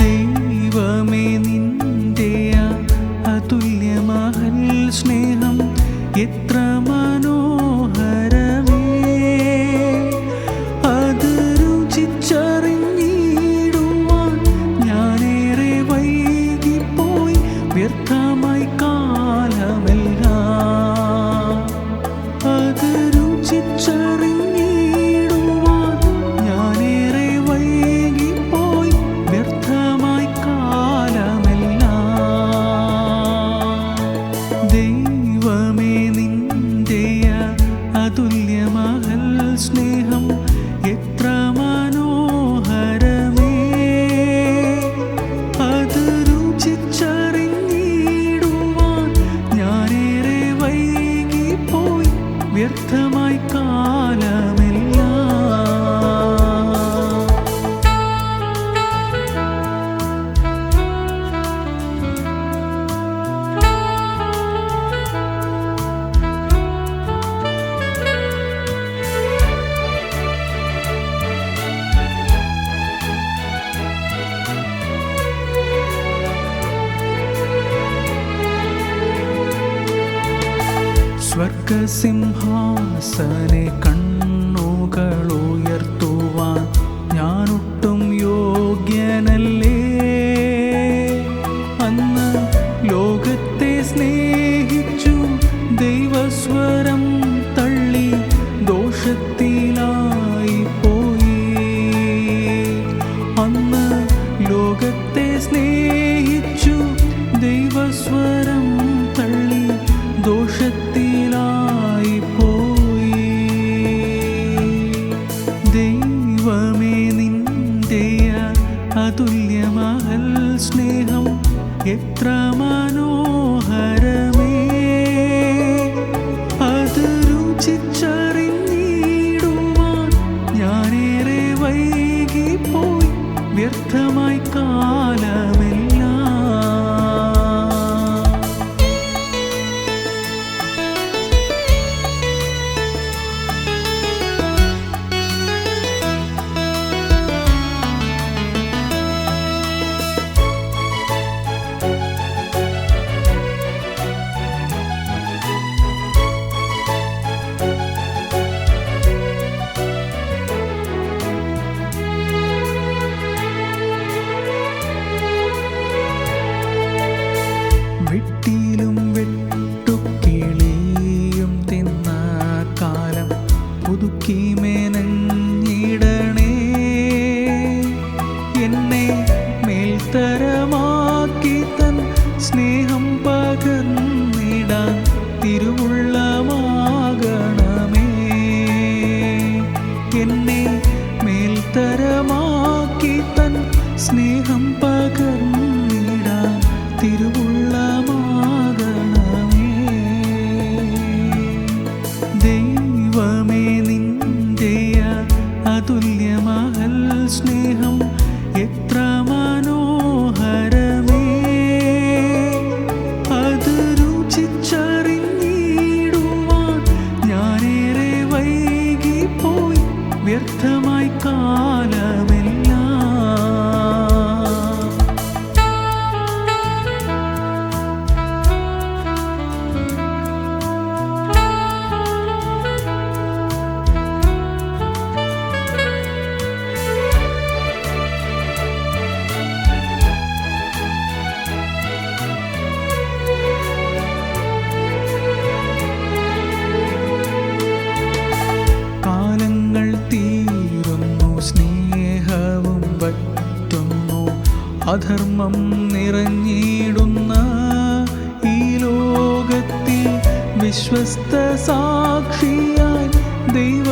ദൈവമേ നിന്റെ അതുല്യമാഹൽ സ്നേഹം എത്ര മനോഹരമേ. അത് രുചിച്ച തുല്യമാകൽ സ്നേഹം സ്വർഗസിംഹാസനെ കണ്ണുകളുയർത്തുവാൻ ഞാനൊട്ടും യോഗ്യനല്ലേ? അന്ന് ലോകത്തെ സ്നേഹിച്ചു ദൈവസ്വരം തള്ളി ദോഷത്തിലായി പോയി. അന്ന് ലോകത്തെ സ്നേഹി രൂപമേ നിന്റെ അതുല്യമാകൽ സ്നേഹം എത്ര മാനോ അധർമ്മം നിറഞ്ഞിടുന്ന ഈ ലോകത്തിൽ വിശ്വസ്ത സാക്ഷിയായി ദൈവ